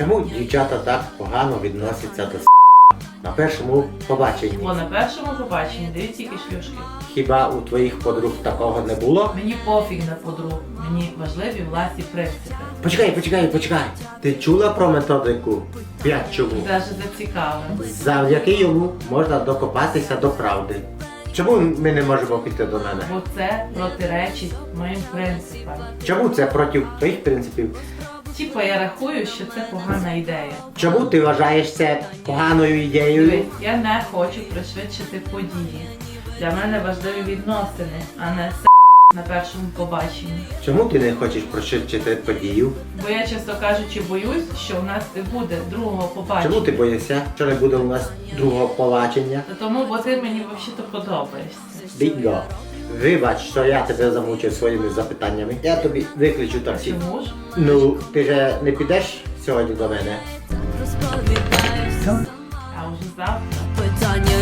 Чому дівчата так погано відносяться до с**? на першому побаченні? Бо на першому побаченні дають тільки шлюшки. Хіба у твоїх подруг такого не було? Мені пофіг на подруг, мені важливі власні принципи. Почекай, почекай, почекай. Ти чула про методику 5 чому? Даже зацікавим. Завдяки йому можна докопатися до правди. Чому ми не можемо піти до мене? Бо це протиречить моїм принципам. Чому це проти твоїх принципів? Типа я рахую, що це погана ідея. Чому ти вважаєш це поганою ідеєю? Я не хочу пришвидшити події. Для мене важливі відносини, а не с на першому побаченні. Чому ти не хочеш пришвидшити подію? Бо я, чесно кажучи, боюсь, що в нас не буде другого побачення. Чому ти боїшся, що не буде у нас другого побачення? Та Тому, бо ти мені взагалі подобаєшся. Бінго! Вибач, що я тебе замучив своїми запитаннями. Я тобі виключу таксі. Чому ж? Ну, ти же не підеш сьогодні до мене? А вже завтра. питання